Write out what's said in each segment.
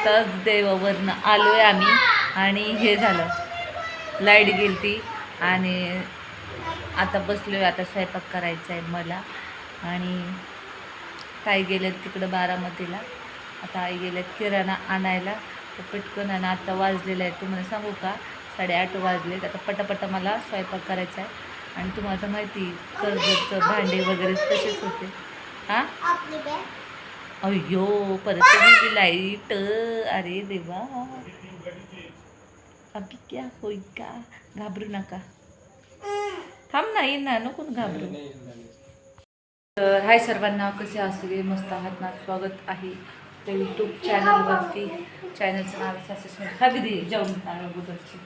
आत्ताच देवावरनं आलो आहे आम्ही आणि हे झालं. लाइट गेली ती आणि आता बसलो आहे आता स्वयंपाक करायचा आहे मला. आणि ताई गेल्यात तिकडं बारामतीला. आता आई गेल्यात किराणा आणायला. तर पटकन आणि आता वाजलेलं आहे. तुम्हाला सांगू का? साडेआठ वाजलेत. आता पटापटा मला स्वयंपाक करायचा आहे आणि तुम्हाला माहिती कर्जतचं भांडे वगैरे तसेच होते. हां? अय्यो परत गेली लाइट अरे देवा. अभी क्या होई का? घाबरू नका. थांब ना ये ना नको घाबरू? तर हाय सर्वांना कसे असले मस्त आहात ना? स्वागत आहे त्या यूट्यूब चॅनलवरती चॅनलचं नाव आहे सासू हा दिदी जेवण अगोदरची.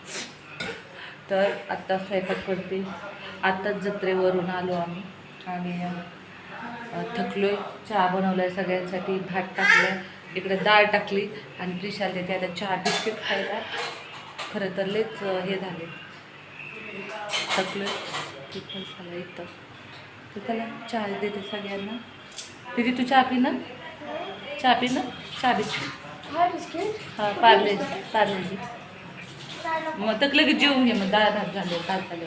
तर आत्ता स्वयंपाक करते. आत्ताच जत्रेवरून आलो आम्ही. आणि अ, थकलोय चहा बनवलाय सगळ्यांसाठी भात टाकलं इकडे डाळ टाकली आणि त्रिशाला त्याला चहा बिस्किट खायला. खरं तर लयच अ, हे झाले. थकलोय. तिथं झालं इथं. तर त्याला चहा देते सगळ्यांना. दीदी तू चहा पी ना? चहा पी ना? चहा बिस्किट? हा पार्ले पार्लेजी मग तक लगेच जेवून घे मग डाळ भात झाले भात झाले.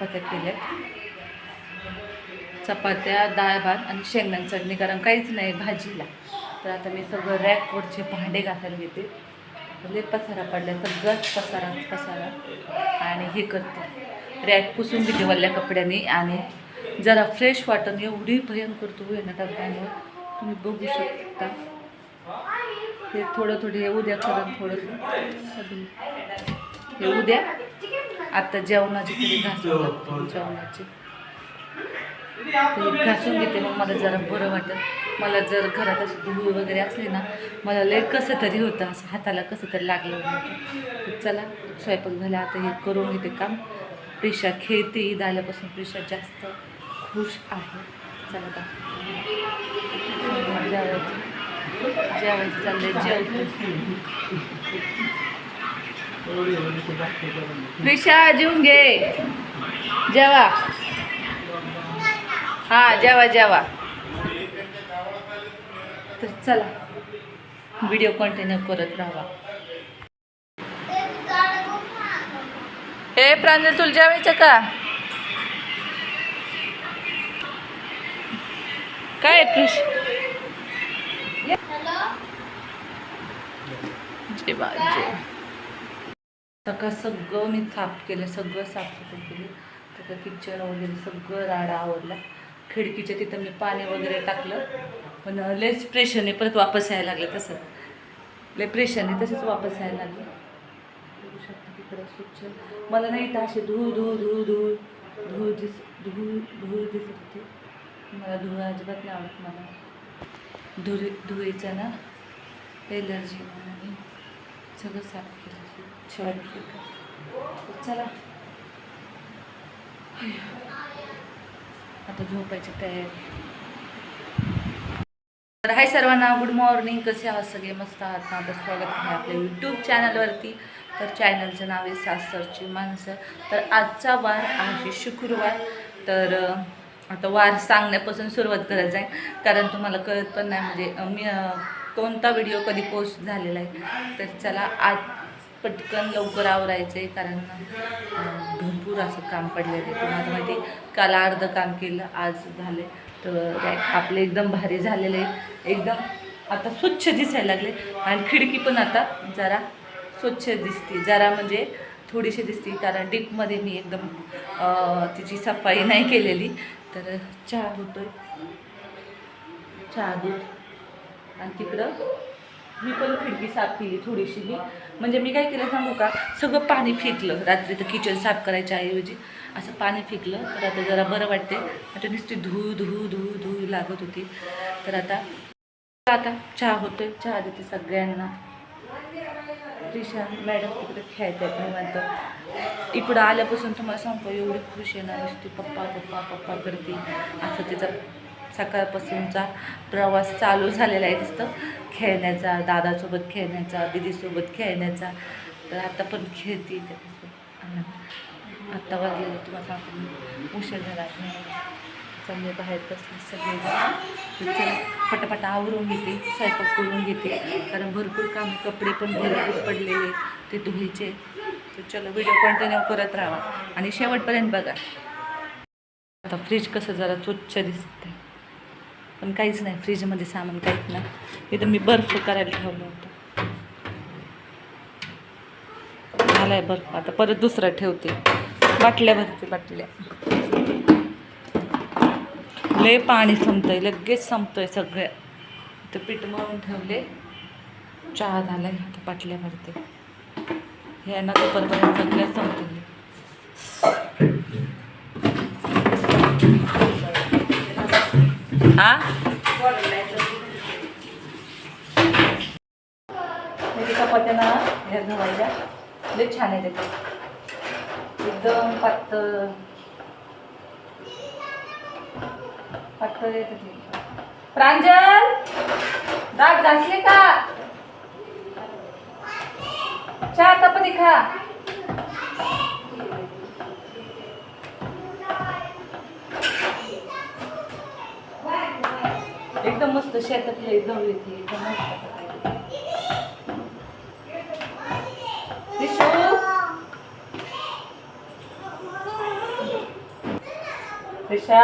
चपात्या केल्या चपात्या डाळ भात आणि शेंगदाण चटणी कारण काहीच नाही भाजीला. तर आता मी सगळं रॅकवरचे भांडे घासायला घेते. लय पसारा पडला सगळंच पसारा पसारा. आणि हे करते. रॅक पुसून घेते वल्ल्या कपड्याने आणि जरा फ्रेश वाटण एवढी भयंकर तू आहे ना डब्यांवर तुम्ही बघू शकता. हे थोडं थोडं येऊ उद्या करून थोडंसं. हे उद्या आता जेवणाची तरी घासून लागते जेवणाची. ते घासून घेते मग मला जरा बरं वाटतं. मला जर घरात अशी धूळ वगैरे असली ना मला लय कसं तरी होतं असं हाताला कसं तरी लागलं होतं. चला स्वयंपाक झाला आता हे करून घेते काम. प्रिशा खेळते ईद आल्यापासून प्रिशा जास्त खुश आहे. चला जेवायचं. जेवायचं चाललंय जेवतो प्रिशा जेवून घे. जेवा. हा जेवा जेवा. तर चला व्हिडिओ कंटिन्यू करत राहा. हे प्रांजल तुला जेवायचं का? काय प्रिश? जेवा जेवा. सकाळ सगळं मी साफ केलं सगळं साफसफाई केली सगळं किचन वगैरे सगळं राडा आवरला. खिडकीच्या तिथं मी पाणी वगैरे टाकलं. पण लयच प्रेशरने परत वापस यायला लागलं तसं. लय प्रेशरने तसंच वापस यायला लागलं. बघू शकता तिकडं स्वच्छ? मला नाही इथं असे धूळ धूळ धूळ धूळ धूळ दिस धूळ धूळ दिसत होते. मला धूळ अजिबात नाही आवडत मला. धुळी धुळीचा ना एलर्जी आणि सगळं साफ केलं. छान चला. आता झोपायची तयारी. तर हाय सर्वांना गुड मॉर्निंग कसे आहात? सगळे मस्त आहात ना? आता स्वागत आहे आपल्या यूट्यूब चॅनलवरती तर चॅनलचं नाव आहे सासरची माणसं. तर आजचा वार आहे शुक्रवार. तर आता वार सांगण्यापासून सुरुवात करायचं आहे. कारण तुम्हाला कळत पण नाही म्हणजे मी कोणता व्हिडिओ कधी पोस्ट झालेला आहे. तर चला आज पटकन लवकर आवरायचं आहे कारण भरपूर असं काम पडलेलं आहे. तुम्हाला माहिती आहे, काल अर्धं काम केलं आज झाले. तर आपले एकदम भारी झालेले आहे एकदम आता स्वच्छ दिसायला लागले. आणि खिडकी पण आता जरा स्वच्छ दिसते. जरा म्हणजे थोडीशी दिसते कारण डीपमध्ये मी एकदम तिची सफाई नाही केलेली. तर चहा होतोय. चहा दूध. आणि तिकडं मी पण खिडकी साफ केली थोडीशी मी. म्हणजे मी काय केलं सांगू का? सगळं पाणी फेकलं. रात्री तर किचन साफ करायच्या ऐवजी असं पाणी फेकलं. तर आता जरा बरं वाटते आता नुसती धू धू धू धू लागत होती. तर आता आता चहा होतोय. चहा देते सगळ्यांना. त्रिशा मॅडम तिकडे खेळत आहेत निवांत. इकडं आल्यापासून तुम्हाला सांगतो एवढी खुश आहे ना नुसती पप्पा पप्पा पप्पा करते. असं तिचा सकाळपासूनचा प्रवास चालू झालेला आहे दिसतं खेळण्याचा दादासोबत खेळण्याचा दिदीसोबत खेळण्याचा. तर आता पण खेळते त्याच्यासोबत. आत्ता वाजलेलं तुम्हाला सांगतो उशीर झाला चांगले बाहेर बसले सगळे पटापट आवरून घेते स्वयंपाक करून घेते. कारण भरपूर काम कपडे पण भरपूर पडलेले ते धुवायचे. तर चलो व्हिडिओ कंटिन्यू करत राहा. आणि शेवटपर्यंत बघा. आता फ्रीज कसं जरा स्वच्छ दिसते पण काहीच नाही फ्रीजमध्ये सामान काहीच नाही. इथं मी बर्फ करायला ठेवलं होतं. झालाय बर्फ. आता परत दुसरा ठेवते. बाटल्या भरते बाटल्या. लय पाणी संपतंय लगेच संपतंय सगळं. तर पीठ मळून ठेवले. चहा झालाय आता बाटल्या भरते. हे ना दुपारपर्यंत सगळ्या संपतील हा? म्हणजे ह्या लय छान आहे त्याच्यात एकदम पातळ. पातळ येते प्रांजल! घासले का? चहा तपदी खा एकदम मस्त शेतातले गहू येते एकदम मस्त रिशा?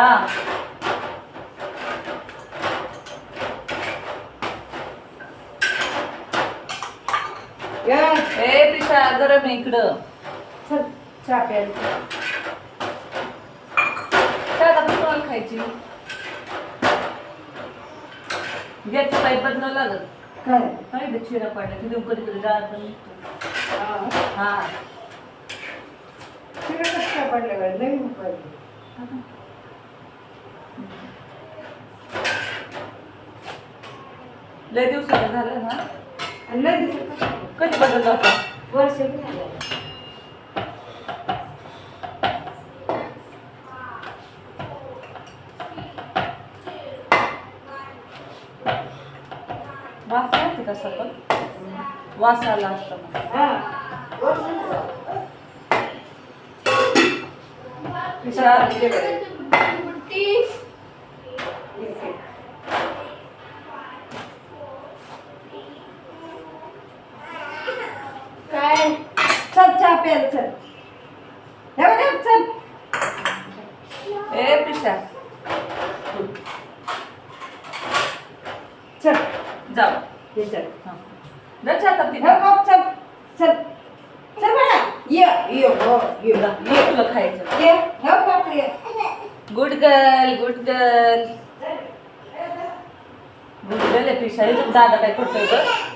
ए पिशा गरम आहे इकडं. चल चहा प्यायला. चहा आता खायची. गॅसचं पाईप बदलावं लागत काय? काय चिरा पाडल्या तिथून कधी कधी निघतो. हा. तिकडे कसं काय पडलं काय लई ऊन पडलं. लय दिवसाचं झालं ना? कसं काय? कधी बदलला होता? वर्ष बी झालं. वास माहिती कसा पण वास आला असता विचार काय चल चहा प्यायला चल हे बघ, चल ए पिशा चल जाऊ हे चल हा. जा चहा आता हे पिता. बघ, चल चल. चल बाळा ये ये हो ये ये तुला खायचं. ये हे बघ, ये. Good girl good girl good girl आहे पिशा बघ दादा काय बघ?